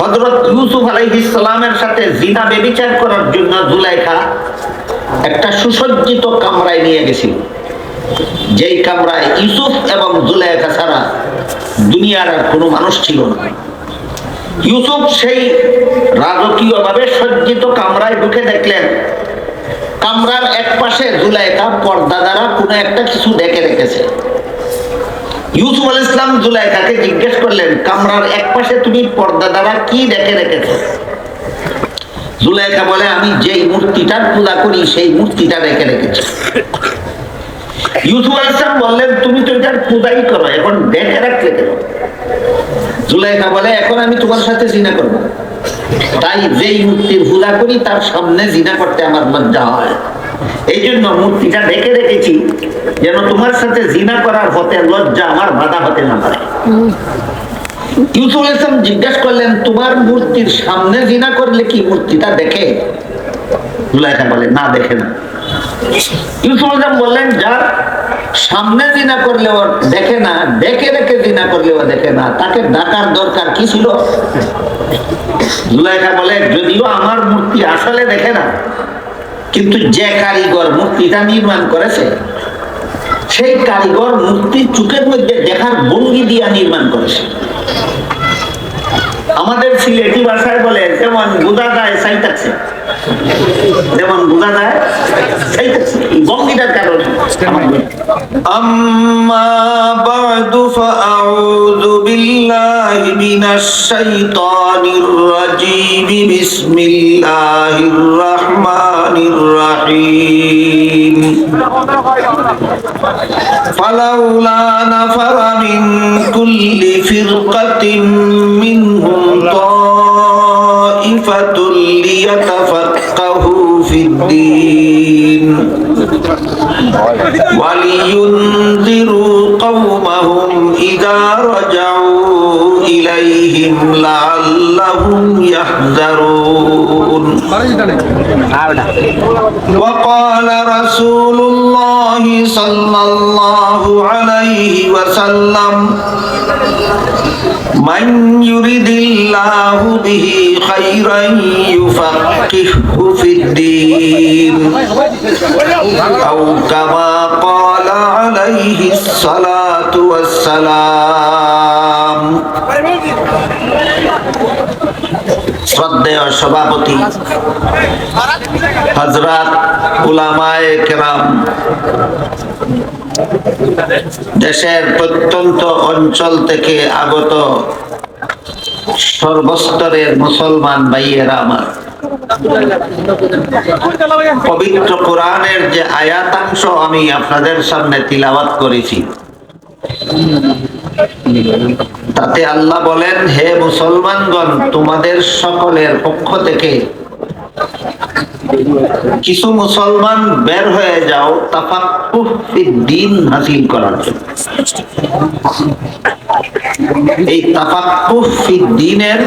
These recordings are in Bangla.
হজরত ইউসুফ আলাইহিসসালামের সাথে জিনা বেবিচার করার জন্য জুলাইখা একটা সুসজ্জিত কামরায় নিয়ে গেছিল। যেই কামরায় ইউসুফ এবং জুলাইখা ছাড়া দুনিয়ার আর কোনো মানুষ ছিল না। ইউসুফ সেই রাজকীয়ভাবে সজ্জিত কামরায় ঢুকে দেখলেন, কামরার এক পাশে জুলাইখা পর্দা দ্বারা কোনো একটা কিছু দেখে রেখেছে। ইউসুফ আল ইসলাম জুলাইখাকে জিজ্ঞেস করলেন, কামরার এক পাশে তুমি পর্দা দ্বারা কি ডেকে রেখেছো? জুলাইখা বলে, আমি যেই মূর্তিটার পূজা করি, সেই মূর্তিটা রেখে রেখেছি। ইউসুফ আল ইসলাম বললেন, তুমি তো এটার পূজাই করো, এখন ডেকে রাখলে কেন? বলে, এখন আমি তোমার সাথে জিনা করব। তাই যেই মূর্তির পূজা করি, তার সামনে জিনা করতে আমার লজ্জা হয়। এই জন্য মূর্তিটা ঢেকে রেখেছি, যেন তোমার সাথে জিনা করার হতে লজ্জা আমার বাধা হতে না পারে। জিজ্ঞাসা করলেন, তোমার মূর্তির সামনে জিনা করলে কি মূর্তিটা দেখে? জুলাইখা বলে, না, দেখে না। বললেন, যার সামনে জিনা করলে দেখে না দেখে দেখে জিনা করলে ও দেখে না, তাকে ডাকার দরকার কি ছিল? জুলাইখা বলে, যদিও আমার মূর্তি আসলে দেখে না কিন্তু যে কারিগর মূর্তিটা নির্মাণ করেছে, সেই কারিগর মূর্তি চোখের মধ্যে দেখার ভঙ্গি দিয়া নির্মাণ করেছে। আমাদের সিলেটি ভাষায় বলে, যেমন, বুদা গায়ে সাইতাছে। যেমন বোঝা যায় সাইতাছে এই ভঙ্গিটার কারণে আমার أما بعد فأعوذ بالله من الشيطان الرجيم بسم الله الرحمن الرحيم فلولا نفر من كل فرقة منهم طائفة ليتفقهوا في الدين ولينذروا قومهم إذا رجعوا إليهم لعلهم يحذرون وقال رسول الله صلى الله عليه وسلم من يرد الله به خيرا يفقهه في الدين أو كما قال عليه الصلاة والسلام শ্রদ্ধেয় সভাপতি হজরত উলামায়ে কেরাম দেশের প্রত্যন্ত অঞ্চল থেকে আগত সর্বস্তরের মুসলমান ভাইয়েরা আমার। পবিত্র কোরআনের যে আয়াতাংশ আমি আপনাদের সামনে তিলাওয়াত করেছি, তাতে আল্লাহ বলেন, হে মুসলমানগণ, তোমাদের সকলের পক্ষ থেকে কিছু মুসলমান বের হয়ে যাও তাফাক্কুহ ফিদ্দিন হাসিল করার এই ফিদ্দিনের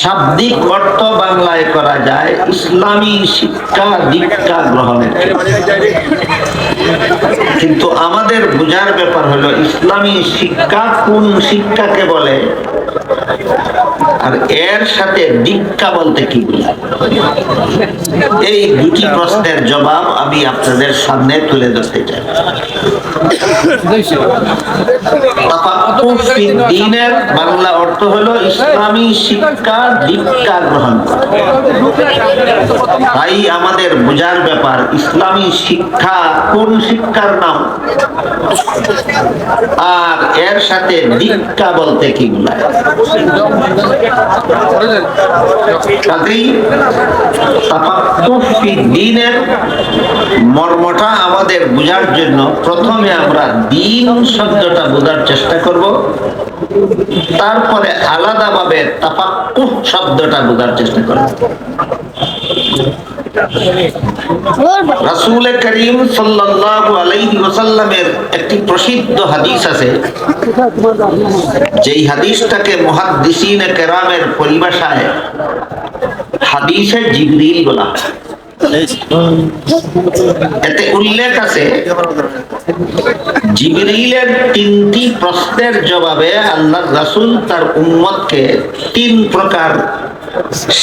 শাব্দিক অর্থ বাংলায় করা যায় ইসলামী শিক্ষা দীক্ষা গ্রহণের কিন্তু আমাদের বোঝার ব্যাপার হলো, ইসলামী শিক্ষা কোন শিক্ষাকে বলে? আর এর সাথে দীক্ষা বলতে কি এই দুটি প্রশ্নের জবাব আমি আপনাদের সামনে তুলে ধরতে চাই। ফিদ্দীনের বাংলা অর্থ হলো ইসলামী শিক্ষা দীক্ষা গ্রহণ তাই আমাদের বোঝার ব্যাপার, ইসলামী শিক্ষা কোন শিক্ষার নাম? আর এর সাথে দীক্ষা বলতে কি বোঝায়? কাজেই তাফাক্কুহ ফিদ্দীনের মর্মটা আমাদের বোঝার জন্য প্রথমে আমরা দিন শব্দটা বোঝার চেষ্টা করব। তারপরে আলাদাভাবে তাফাক্কুহ শব্দটা বোঝার চেষ্টা করব। করিম সাল্লাল্লাহু আলাইহি ওয়াসাল্লামের একটি প্রসিদ্ধ হাদিস আছে। যেই হাদিসটাকে মুহাদ্দিসিন কেরামের পরিভাষায় হাদিসে জিবরিল বলা এতে উল্লেখ আছে, জিবরিলের তিনটি প্রশ্নের জবাবে আল্লাহ রাসুল তার উম্মতকে তিন প্রকার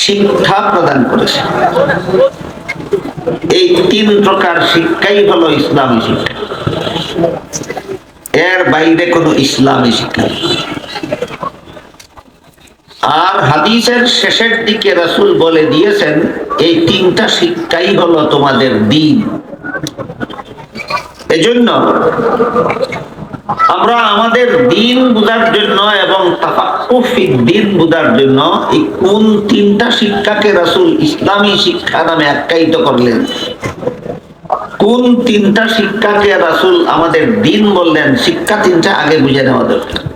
শিক্ষা প্রদান করেছে এই তিন প্রকার শিক্ষাই হলো ইসলামী শিক্ষা। এর বাইরে কোনো ইসলামী শিক্ষা আর হাদিসের শেষের দিকে রাসুল বলে দিয়েছেন, এই তিনটা শিক্ষাই হলো তোমাদের দিন। এজন্য আমরা আমাদের দিন বোঝার জন্য এবং দিন বোঝার জন্য এই কোন তিনটা শিক্ষাকে রাসূল ইসলামী শিক্ষা নামে আখ্যায়িত করলেন? কোন তিনটা শিক্ষাকে রাসূল আমাদের দিন বললেন? শিক্ষা তিনটা আগে বুঝে নেওয়া দরকার।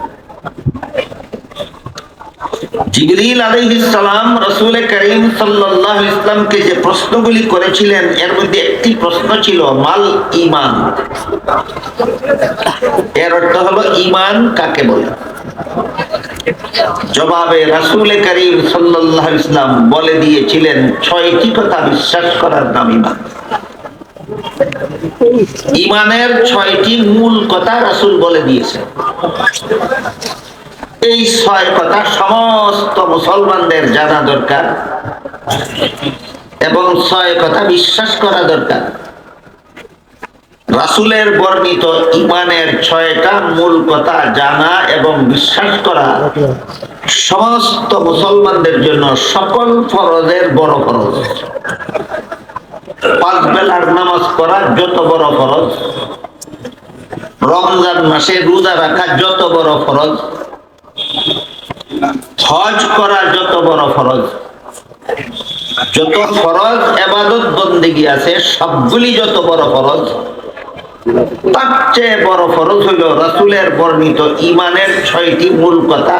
জিবরিল আলাইহিস সালাম রাসূল করিম আলাইহি ইসলামকে যে প্রশ্নগুলি করেছিলেন, এর মধ্যে একটি প্রশ্ন ছিল, মাল ঈমান? এর অর্থ হলো ঈমান কাকে বলে? জবাবে রাসূল করিম আলাইহি ইসলাম বলে দিয়েছিলেন, ছয়টি কথা বিশ্বাস করার নাম ইমান ইমানের ছয়টি মূল কথা রাসূল বলে দিয়েছেন। এই ছয় কথা সমস্ত মুসলমানদের জানা দরকার। এবং ছয় কথা বিশ্বাস করা দরকার। রাসূলের বর্ণিত ইমানের ছয়টা মূল কথা জানা এবং বিশ্বাস করা সমস্ত মুসলমানদের জন্য সকল ফরজের বড় ফরজ। পাঁচ বেলার নামাজ পড়া যত বড় ফরজ। রমজান মাসে রোজা রাখা যত বড় ফরজ। হজ করা যত বড় ফরজ, যত ফরজ এবাদত বন্দেগী আছে, সবগুলি যত বড় ফরজ, তার চেয়ে বড় ফরজ হইল রাসূলের বর্ণিত ইমানের ছয়টি মূল কথা,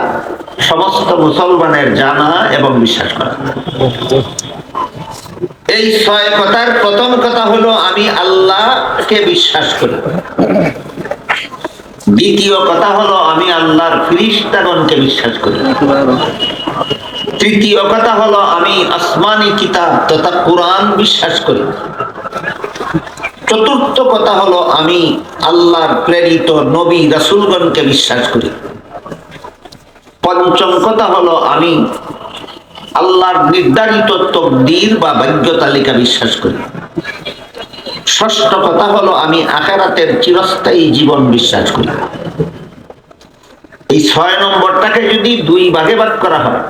সমস্ত মুসলমানের জানা এবং বিশ্বাস করা। এই ছয় কথার প্রথম কথা হলো, আমি আল্লাহকে বিশ্বাস করি। দ্বিতীয় কথা হলো, আমি আল্লাহর ফিরিস্তাগণকে বিশ্বাস করি। তৃতীয় কথা হলো, আমি আসমানি কিতাব তথা কোরআন বিশ্বাস করি। চতুর্থ কথা হলো, আমি আল্লাহর প্রেরিত নবী রাসুলগণকে বিশ্বাস করি। পঞ্চম কথা হলো, আমি আল্লাহর নির্ধারিত তকদির বা ভাগ্য তালিকা বিশ্বাস করি। ষষ্ঠ কথা হলো, আমি আখেরাতের চিরস্থায়ী জীবন বিশ্বাস করি। এই ছয় নম্বরটাকে যদি দুই ভাগে ভাগ করা হয়,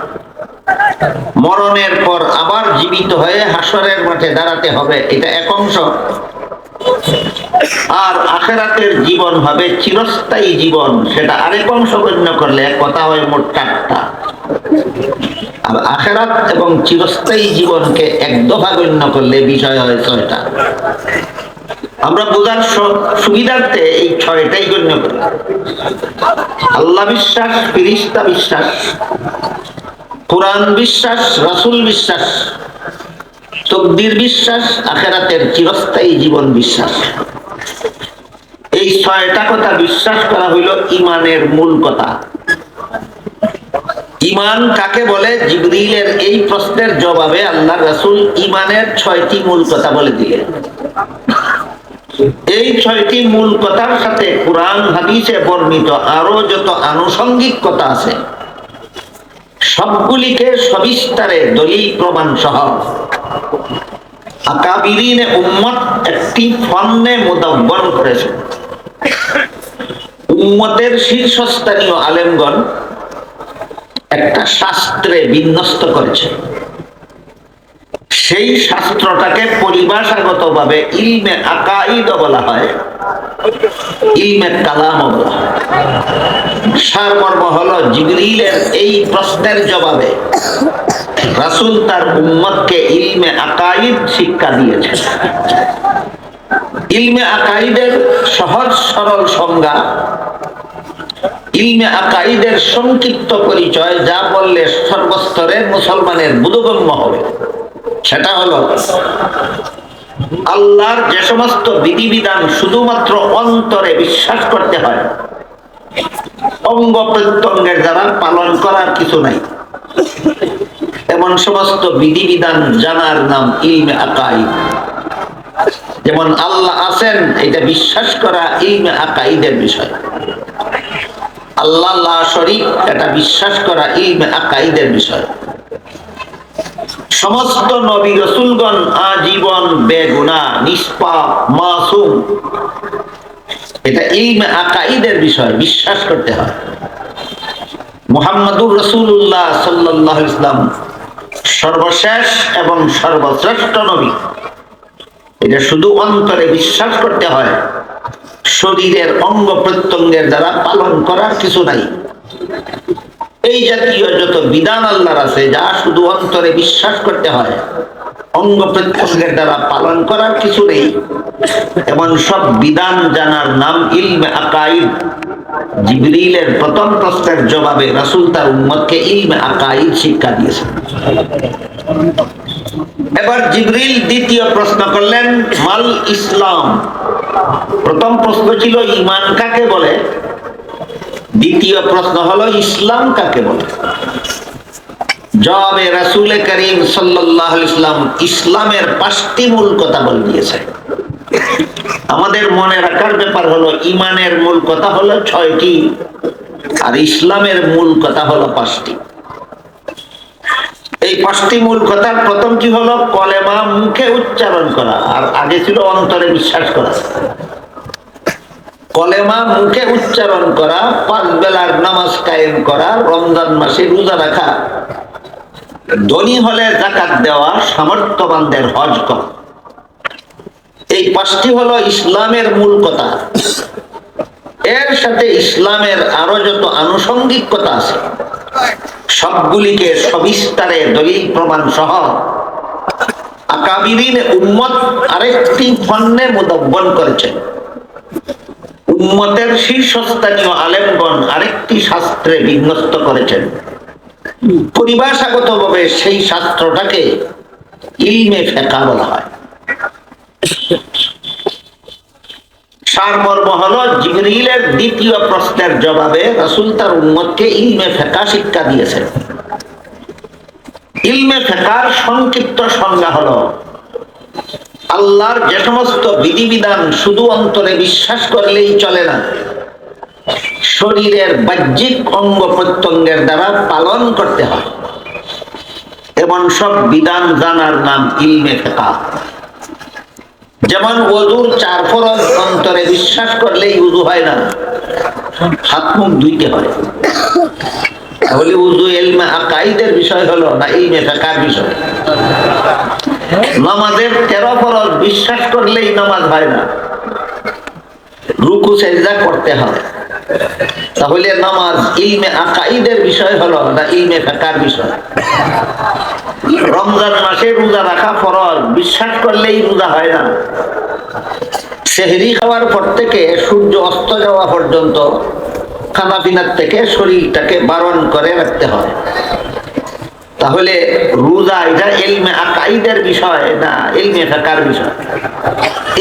মরণের পর আবার জীবিত হয়ে হাসরের মাঠে দাঁড়াতে হবে, এটা এক অংশ। আর আখেরাতের জীবন হবে চিরস্থায়ী জীবন, সেটা আরেক অংশ গণ্য করলে এক কথা হয় মোট চারটা। আর আখেরাত এবং চিরস্থায়ী জীবনকে এক দফা গণ্য করলে বিষয় হয় ছয়টা। আমরা বোঝার সুবিধার্থে এই ছয়টাই গণ্য করি। আল্লাহ বিশ্বাস, ফিরিস্তা বিশ্বাস, কোরআন বিশ্বাস, রাসূল বিশ্বাস, তকদির বিশ্বাস, আখেরাতের চিরস্থায়ী জীবন বিশ্বাস। এই ছয়টা কথা বিশ্বাস করা হইল ইমানের মূল কথা। ইমান কাকে বলে? জিবরিলের এই প্রশ্নের জবাবে আল্লাহ রাসূল ইমানের ছয়টি মূল কথা বলে দিলেন। এই ছয়টি মূল কথার সাথে কোরআন, হাদিসে বর্ণিত আরও যত আনুষঙ্গিক কথা আছে, সবগুলিকে সবিস্তারে দলিল প্রমাণ সহ আকাবিরিনে উম্মত একটি ফন্নে মুদাব্বন করেছে। উম্মতের শীর্ষস্থানীয় আলেমগণ একটা শাস্ত্রে বিন্যস্ত করেছে। সেই শাস্ত্রটাকে পরিভাষাগত ভাবে আকাইদ বলা হয় কালাম বলা হয়। সারমর্ম হলো জিবরিলের এই প্রশ্নের জবাবে রাসূল তার উম্মতকে ইলমে আকাইদ শিক্ষা দিয়েছে ইলমে আকাইদের সহজ সরল সংজ্ঞা ইলমে আকাইদের সংক্ষিপ্ত পরিচয় যা বললে সর্বস্তরের মুসলমানের বোধগম্য হবে। সেটা হলো, আল্লাহর যে সমস্ত বিধিবিধান শুধুমাত্র অন্তরে বিশ্বাস করতে হয়, অঙ্গ প্রত্যঙ্গের দ্বারা পালন করার কিছু নাই। এমন সমস্ত বিধিবিধান জানার নাম ইলমে আকাই যেমন আল্লাহ আছেন, এটা বিশ্বাস করা ইলমে আকাইদের বিষয়। আল্লাহ এটা বিশ্বাস করা ইলমে আকাইদের বিষয়। সমস্ত নবী রসুলগণ আজীবন বেগুনা নিষ্পাপ, মাসুম। এটা আকাইদের বিষয়, বিশ্বাস করতে হয়। মোহাম্মদুর রসুল্লাহ সাল্লাহ ইসলাম সর্বশেষ এবং সর্বশ্রেষ্ঠ নবী। এটা শুধু অন্তরে বিশ্বাস করতে হয়। শরীরের অঙ্গ প্রত্যঙ্গের দ্বারা পালন করার কিছু নাই। এই জাতীয় যত বিধান আল্লাহর আছে, যা শুধু অন্তরে বিশ্বাস করতে হয়, অঙ্গ প্রত্যঙ্গের দ্বারা পালন করার কিছু নেই। এমন সব বিধান জানার নাম ইলমে আকাইদ। জিবরিলের প্রথম প্রশ্নের জবাবে রাসুল তার উম্মতকে ইলমে আকাইদ শিক্ষা দিয়েছেন। এবার জিবরিল দ্বিতীয় প্রশ্ন করলেন, মাল ইসলাম? প্রথম প্রশ্ন ছিল ইমান কাকে বলে? দ্বিতীয় প্রশ্ন হলো, ইসলাম কাকে বলে? জবাবে রাসূল করিম আলাইহি ইসলাম ইসলামের পাঁচটি মূল কথা বলে দিয়েছে। আমাদের মনে রাখার ব্যাপার হলো ইমানের মূল কথা হলো ছয়টি, আর ইসলামের মূল কথা হলো পাঁচটি। এই পাঁচটি মূল কথার প্রথম কি হলো কলেমা মুখে উচ্চারণ করা, আর আগে ছিল অন্তরে বিশ্বাস করা। কলেমা মুখে উচ্চারণ করা, পাঁচ বেলার নামাজ কায়েম করা, রমজান মাসে রোজা রাখা। ধনী হলে জাকাত দেওয়া, সামর্থ্যবানদের হজ করা। এই পাঁচটি হলো ইসলামের মূল কথা। এর সাথে ইসলামের আরও যত আনুষঙ্গিক কথা আছে, সবগুলিকে সবিস্তারে দলিল প্রমাণ সহ পরিভাষাগত ভাবে সেই শাস্ত্রটাকে ইলমে ফেকা বলা হয়। সারমর্ম হলো জিবরিলের দ্বিতীয় প্রশ্নের জবাবে তার ইলমে ফেকা শিক্ষা দিয়েছেন। ইলমে ফেকার সংক্ষিপ্ত সংজ্ঞা হলো, আল্লাহর যে সমস্ত বিধিবিধান শুধু অন্তরে বিশ্বাস করলেই চলে না, শরীরের বাহ্যিক অঙ্গ প্রত্যঙ্গের দ্বারা পালন করতে হয়। এমন সব বিধান জানার নাম ইলমে ফেকা যেমন ওজুর চার ফরজ অন্তরে বিশ্বাস করলেই উজু হয় না, হাত মুখ ধুইতে হয়। তাহলে উজু এলমে আকাইদের বিষয় হলো না ইলমে ফেকার বিষয়? নামাজের তেরো ফরজ বিশ্বাস করলেই নামাজ হয় না। রুকু, সেজদা করতে হয়। তাহলে নামাজ ইলমে আকাইদের বিষয় হলো না ইলমে ফেকার বিষয়। রমজান মাসে রোজা রাখা ফরজ, বিশ্বাস করলেই রোজা হয় না। সেহরি খাওয়ার পর থেকে সূর্য অস্ত যাওয়া পর্যন্ত খানা পিনার থেকে শরীরটাকে বারণ করে রাখতে হয়। তাহলে রোজা এটা এলমে আকাইদের বিষয় না এলমে ফেকার বিষয়।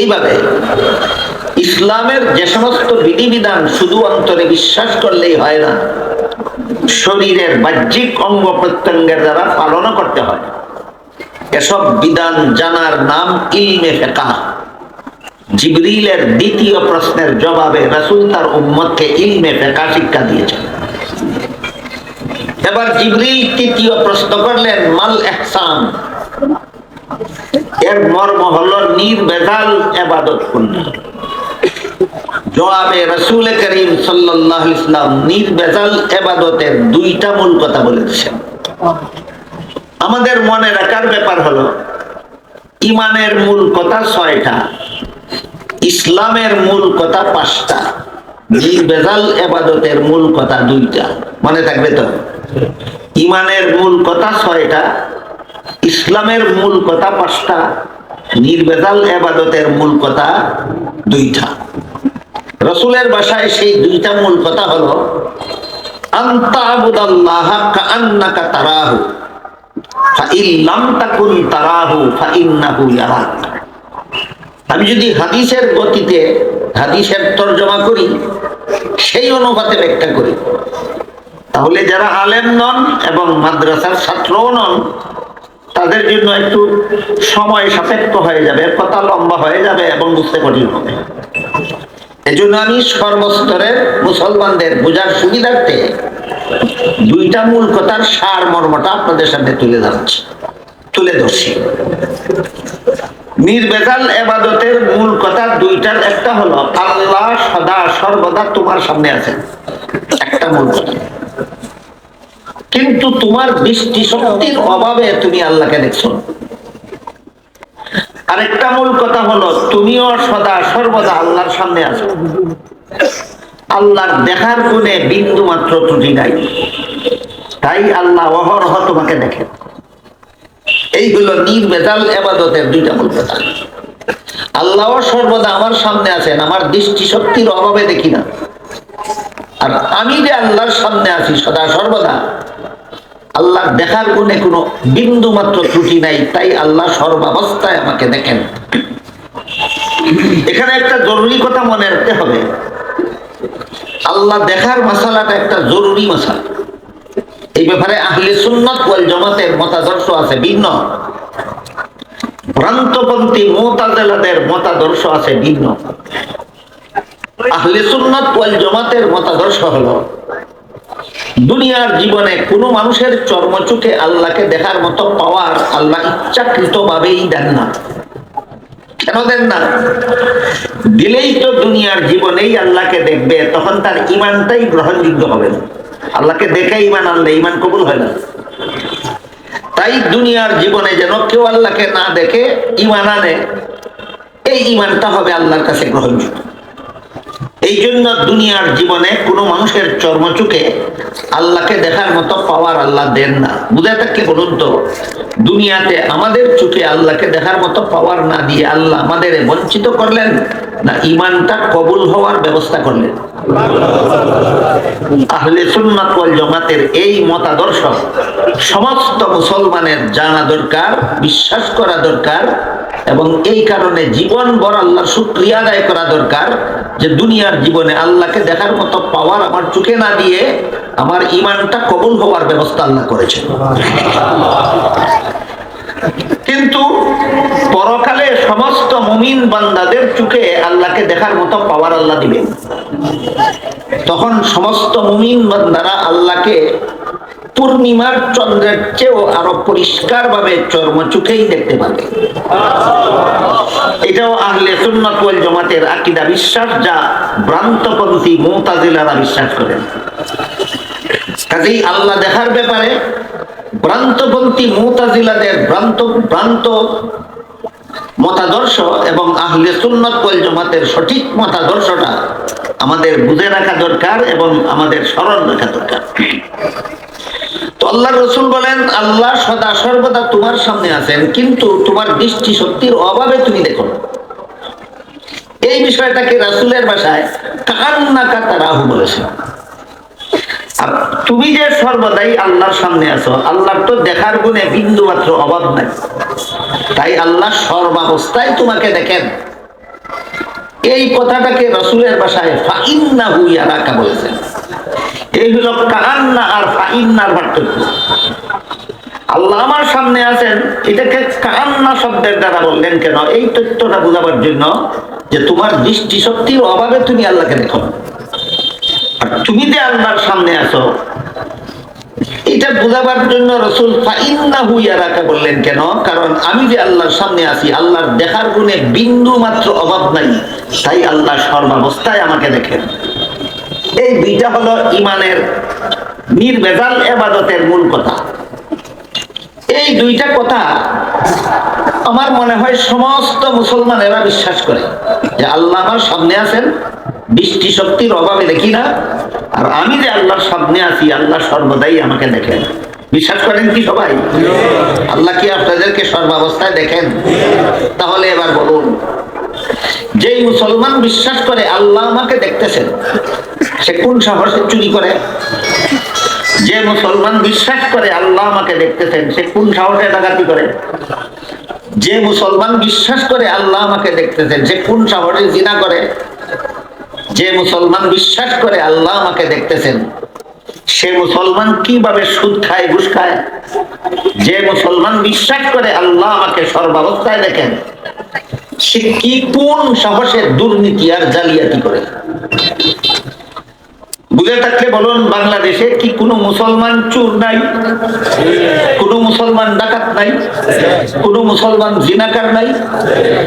এইভাবে ইসলামের যে সমস্ত বিধিবিধান শুধু অন্তরে বিশ্বাস করলেই হয় না, শরীরের বাহ্যিক অঙ্গ প্রত্যঙ্গের দ্বারা পালনও করতে হয়। এসব বিধান জানার নাম ইলমে ফেকা? জিবরিলের দ্বিতীয় প্রশ্নের জবাবে রাসুল তার উম্মতকে ইলমে ফেকা শিক্ষা দিয়েছেন। এবার জিবরিল তৃতীয় প্রশ্ন করলেন, মাল এহসান এর মর্ম হল নির্বেজাল এবাদত কোনটা জবাবে রসুল করিম সাল্লাহ ইসলাম নির্বেজাল এবাদতের দুইটা মূল কথা বলেছেন। আমাদের মনে রাখার ব্যাপার হলো, ইমানের মূল কথা ছয়টা, ইসলামের মূল কথা পাঁচটা নির্বেজাল এবাদতের মূল কথা দুইটা। মনে থাকবে তো? ইমানের মূল কথা ছয়টা, ইসলামের মূল কথা পাঁচটা নির্বেজাল এবাদতের মূল কথা দুইটা। রসুলের বাসায় সেই দুইটা মূল কথা হলো আমি যদি হাদিসের গতিতে, হাদিসের তর্জমা করি, সেই অনুপাতে ব্যাখ্যা করি। তাহলে যারা আলেম নন এবং মাদ্রাসার ছাত্রও নন, তাদের জন্য একটু সময় সাপেক্ষ হয়ে যাবে, কথা লম্বা হয়ে যাবে এবং বুঝতে কঠিন হবে। এজন্য আমি মুসলমানদের বোঝার সুবিধার্থে দুইটা মূল কথার সার মর্মটা আপনাদের সামনে তুলে ধরছি তুলে ধরছি এবাদতের মূল কথা দুইটার, একটা হলো আল্লাহ সদা সর্বদা তোমার সামনে আছেন, একটা মূল কথা কিন্তু তোমার দৃষ্টি শক্তির অভাবে তুমি আল্লাহকে দেখছ। আরেকটা মূল কথা হলো, তুমিও সদা সর্বদা আল্লাহর সামনে আছো। আল্লাহর দেখার গুণে বিন্দু মাত্র ত্রুটি নাই। তাই আল্লাহ অহরহ তোমাকে দেখেন এই হলো নির্বেজাল এবাদতের দুইটা মূল কথা। আল্লাহ সর্বদা আমার সামনে আছেন, আমার দৃষ্টি শক্তির অভাবে দেখি না। আর আমি যে আল্লাহর সামনে আছি, সদা সর্বদা আল্লাহর দেখার গুণে কোনো বিন্দু মাত্র ত্রুটি নাই, তাই আল্লাহ সর্বাবস্থায় আমাকে দেখেন। এখানে একটা জরুরি কথা মনে রাখতে হবে। আল্লাহ দেখার মশালাটা একটা জরুরি মশালা এই ব্যাপারে আহলে সুন্নত ওয়াল জামাতের মতাদর্শ আছে, ভিন্ন। ভ্রান্তপন্থী মোতাজেলাদের মতাদর্শ আছে, ভিন্ন। আহলে সুন্নত ওয়াল জামাতের মতাদর্শ হলো দুনিয়ার জীবনে কোনো মানুষের চর্মচোখে আল্লাহকে দেখার মতো পাওয়ার আল্লাহ ইচ্ছাকৃত ভাবেই দেন না। কেন দেন না? দিলেই তো দুনিয়ার জীবনেই আল্লাহকে দেখবে, তখন তার ইমানটাই গ্রহণযোগ্য হবে না। আল্লাহকে দেখে ইমান আনলে ইমান কবুল হয় না। তাই দুনিয়ার জীবনে যেন কেউ আল্লাহকে না দেখে ইমান আনে, এই ইমানটা হবে আল্লাহর কাছে গ্রহণযোগ্য। এই জন্য দুনিয়ার জীবনে কোনো মানুষের চর্মচুকে আল্লাহকে দেখার মতো পাওয়ার আল্লাহ দেন না। বুঝে থাকলে বলুন তো? দুনিয়াতে আমাদের চোখে আল্লাহকে দেখার মতো পাওয়ার না দিয়ে আল্লাহ আমাদের বঞ্চিত করলেন না ইমানটা কবুল হওয়ার ব্যবস্থা করলেন? আহলে সুন্নাত জামাতের এই মতাদর্শ সমস্ত মুসলমানের জানা দরকার, বিশ্বাস করা দরকার এবং এই কারণে জীবন ভর আল্লাহর শুক্রিয়া আদায় করা দরকার যে দুনিয়ার জীবনে আল্লাহকে দেখার মতো পাওয়ার আমার চোখে না দিয়ে আমার ইমানটা কবুল হওয়ার ব্যবস্থা আল্লাহ করেছেন। কিন্তু পরকালে সমস্ত মুমিন বান্দাদের চোখে আল্লাহকে দেখার মতো পাওয়ার আল্লাহ দিবেন। তখন সমস্ত মুমিন বান্দারা আল্লাহকে পূর্ণিমার চন্দ্রের চেয়েও আরও পরিষ্কার ভাবে চর্ম চোখেই দেখতে পাবে। এটাও আহলে সুন্নাত ওয়াল জামাতের আকীদা বিশ্বাস, যা ভ্রান্তপন্থী মুতাজিলারা বিশ্বাস করেন। কাজেই আল্লাহ দেখার ব্যাপারে ভ্রান্তপন্থী মুতাজিলাদের ভ্রান্ত ভ্রান্ত মতাদর্শ এবং আহলে সুন্নত ওয়াল জামাতের সঠিক মতাদর্শটা আমাদের বুঝে রাখা দরকার এবং আমাদের স্মরণ রাখা দরকার। আল্লাহ তুমি যে সর্বদাই আল্লাহর সামনে আছো, আল্লাহর তো দেখার গুণে বিন্দু মাত্র অভাব নাই। তাই আল্লাহ সর্বাবস্থায় তোমাকে দেখেন। এই কথাটাকে রসুলের ভাষায় হুইয়া রাখা বলেছেন। এই হলো আর ফাইন্নার পার্থক্য আল্লাহ আমার সামনে আছেন, এটাকে শব্দের দ্বারা বললেন কেন? এই তথ্যটা বোঝাবার জন্য যে তোমার দৃষ্টি শক্তির অভাবে তুমি আল্লাহকে দেখো। আর তুমি যে আল্লাহর সামনে আছো, এটা বোঝাবার জন্য রসুল ফাইন্না হুইয়া রাখা বললেন কেন? কারণ আমি যে আল্লাহর সামনে আছি, আল্লাহর দেখার গুণে বিন্দু মাত্র অভাব নাই, তাই আল্লাহ সর্বাবস্থায় আমাকে দেখেন। এই দুইটা হলো ইমানের নির্বেজাল এবাদতের মূল কথা। এই দুইটা কথা আমার মনে হয় সমস্ত মুসলমানেরা বিশ্বাস করে। যে আল্লাহ আমার সামনে আছেন, দৃষ্টি শক্তির অভাবে দেখি না, আর আমি যে আল্লাহর সামনে আছি, আল্লাহ সর্বদাই আমাকে দেখেন। বিশ্বাস করেন কি সবাই? আল্লাহ কি আপনাদেরকে সর্বাবস্থায় দেখেন? তাহলে এবার বলুন যেই মুসলমান বিশ্বাস করে, আল্লাহ আমাকে দেখতেছেন। সে কোন সাহসে চুরি করে? যে মুসলমান বিশ্বাস করে, আল্লাহ আমাকে দেখতেছেন, সে কোন সাহসে ডাকাতি করে? যে মুসলমান বিশ্বাস করে, আল্লাহ আমাকে দেখতেছেন, সে কোন সাহসে জিনা করে? যে মুসলমান বিশ্বাস করে, আল্লাহ আমাকে দেখতেছেন, সে মুসলমান কীভাবে সুদ খায়, ঘুষ খায়? যে মুসলমান বিশ্বাস করে, আল্লাহ আমাকে সর্বাবস্থায় দেখেন। সে কি কোন সাহসে দুর্নীতি আর জালিয়াতি করে? বুঝে থাকলে বলুন, বাংলাদেশে কি কোনো মুসলমান চোর নাই? কোনো মুসলমান ডাকাত নাই? কোনো মুসলমান জিনাকার নাই?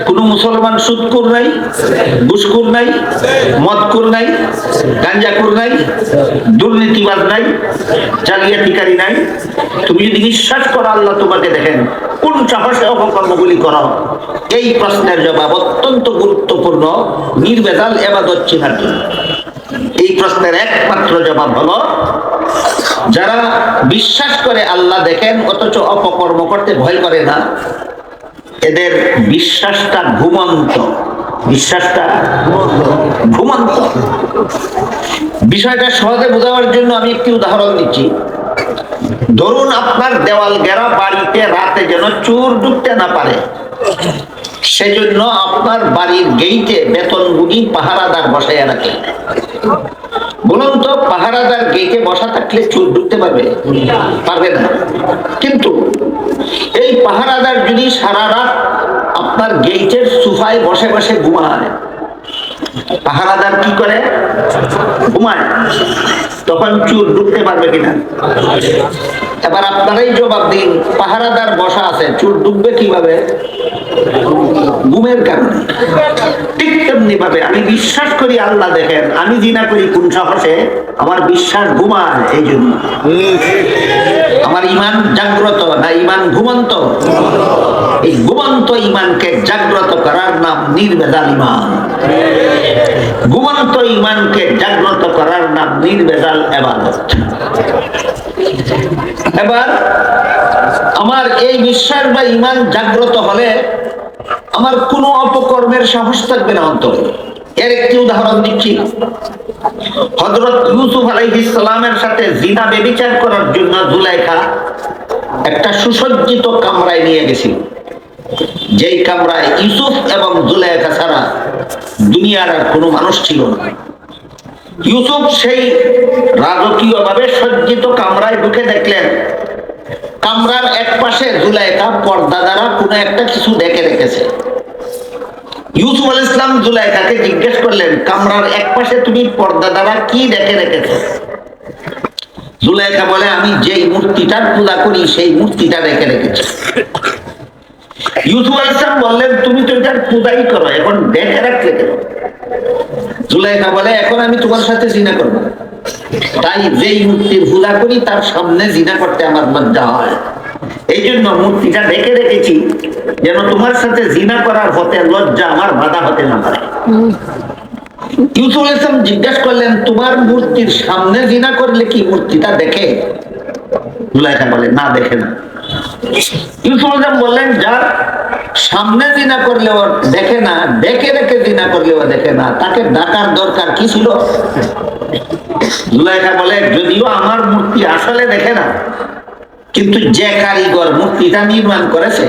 কোনো মুসলমান সুদকুর নাই? ঘুষকুর নাই? মদকুর নাই? গাঞ্জাকুর নাই? দুর্নীতিবাদ নাই? জালিয়াতিকারী নাই? তুমি যদি বিশ্বাস করো, আল্লাহ তোমাকে দেখেন, কোন সাহসে অপকর্মগুলি করো? এই প্রশ্নের জবাব অত্যন্ত গুরুত্বপূর্ণ নির্বেদাল এবাদত চিনার জন্য। এই প্রশ্নের একমাত্র জবাব হলো, যারা বিশ্বাস করে আল্লাহ দেখেন, অথচ অপকর্ম করতে ভয় করে না, এদের বিশ্বাসটা ঘুমন্ত। বিশ্বাসটা ঘুমন্ত। বিষয়টা সহজে বোঝাবার জন্য আমি একটি উদাহরণ দিচ্ছি। ধরুন আপনার দেওয়াল গেরা বাড়িতে রাতে যেন চোর ঢুকতে না পারে। সেজন্য আপনার বাড়ির গেইটে বেতনগুলি পাহারাদার বসাইয়া রাখে। বলুন তো, পাহারাদার গেটে বসা থাকলে চোর ঢুকতে পারবে? পারবে না। কিন্তু এই পাহারাদার যদি সারা রাত আপনার গেটের সুফায় বসে বসে ঘুমায়, পাহারাদার কি করে? ঘুমায়। তখন চোর ঢুকতে পারবে কিনা? এবার আপনারাই জবাব দিন, পাহারাদার বসা আছে চোর ঢুকবে কীভাবে? ঘুমের কারণে। ঠিক তেমনি ভাবে আমি বিশ্বাস করি আল্লাহ দেখেন, আমি জিনা করি কোন সাহসে, আমার বিশ্বাস ঘুমায় এই জন্য। আমার ইমান জাগ্রত, না, ইমান ঘুমন্ত? এই ঘুমন্ত ইমানকে জাগ্রত করার নাম নির্বেদাল ইমান। ঘুমন্ত ইমানকে জাগ্রত করার নাম নির্বেদাল এবাদত। এবার আমার এই বিশ্বাস বা ইমান জাগ্রত হলে আমার কোনো অপকর্মের সাহস থাকবে না অন্তরে। এর একটি উদাহরণ দিচ্ছি। হজরত ইউসুফ আলাইহিস সালামের সাথে জিনা বেবিচার করার জন্য জুলাইখা একটা সুসজ্জিত কামরায় নিয়ে গেছিল। যেই কামরায় ইউসুফ এবং জুলাইখা ছাড়া দুনিয়ার আর কোনো মানুষ ছিল না। ইউসুফ সেই রাজকীয় ভাবে সজ্জিত কামরায় ঢুকে দেখলেন। কামরার এক পাশে জুলাইকা পর্দা দ্বারা কোনো একটা কিছু দেখে রেখেছে। ইউসুফ আল ইসলাম জুলাইকাকে জিজ্ঞেস করলেন, কামরার এক পাশে তুমি পর্দা দ্বারা কি দেখে রেখেছো? জুলাইকা বলে, আমি যেই মূর্তিটার পূজা করি, সেই মূর্তিটা রেখে রেখেছি। ইউসুফ আল ইসলাম বললেন, তুমি তো এটার পূজাই করো, এখন দেখে রাখলে কেন? জুলাইকা বলে, এখন আমি তোমার সাথে জিনা করব। তাই যেই মূর্তির পূজা করি, তার সামনে জিনা করতে আমার লজ্জা হয়। এই জন্য মূর্তিটা রেখে রেখেছি, যেন তোমার সাথে জিনা করার হতে লজ্জা আমার বাধা হতে না পারে। ইউসুফ আলাইহিস সালাম জিজ্ঞাসা করলেন, তোমার মূর্তির সামনে জিনা করলে কি মূর্তিটা দেখে? জুলাইকা বলে, না, দেখে না। বললেন, যার সামনে জিনা করলে ও দেখে না, দেখে দেখে জিনা করলে ও দেখে না, তাকে ডাকার দরকার কি ছিল? জুলাইখা বলে, যদিও আমার মূর্তি আসলে দেখে না, কিন্তু যে কারিগর মূর্তিটা নির্মাণ করেছে,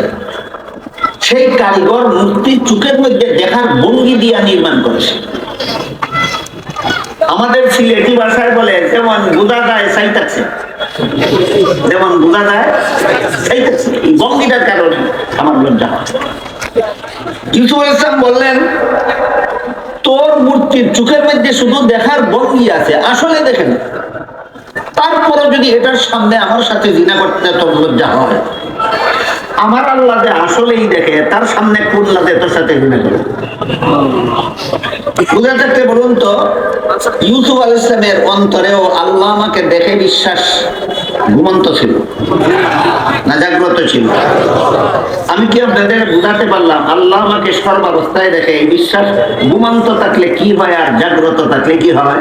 সেই কারিগর মূর্তি চোখের মধ্যে দেখার ভঙ্গি দিয়া নির্মাণ করেছে। আমাদের সিলেটি ভাষায় বলে, যেমন বোঝা যায় চাইতাছে। যেমন বোঝা যায় চাইতাছে। এই ভঙ্গিটার কারণে আমার লজ্জা ইউসুফ আলাইহিস বললেন, তোর মূর্তির চোখের মধ্যে শুধু দেখার ভঙ্গি আছে, আসলে দেখে না। তারপরে যদি এটার সামনে আমার সাথে জিনা করতে তোর লজ্জা হয়। আমার আল্লাহ যে আসলেই দেখে, তার সামনে কোন লাদে তোর সাথে জিনা করে বলুন তো, ইউসুফ আল ইসলামের অন্তরেও আল্লাহ আমাকে দেখে বিশ্বাস ঘুমন্ত ছিল, না জাগ্রত ছিল। আমি কি আপনাদের বুঝাতে পারলাম, আল্লাহ আমাকে সর্বাবস্থায় দেখে এই বিশ্বাস ঘুমন্ত থাকলে কি হয় আর জাগ্রত থাকলে কি হয়?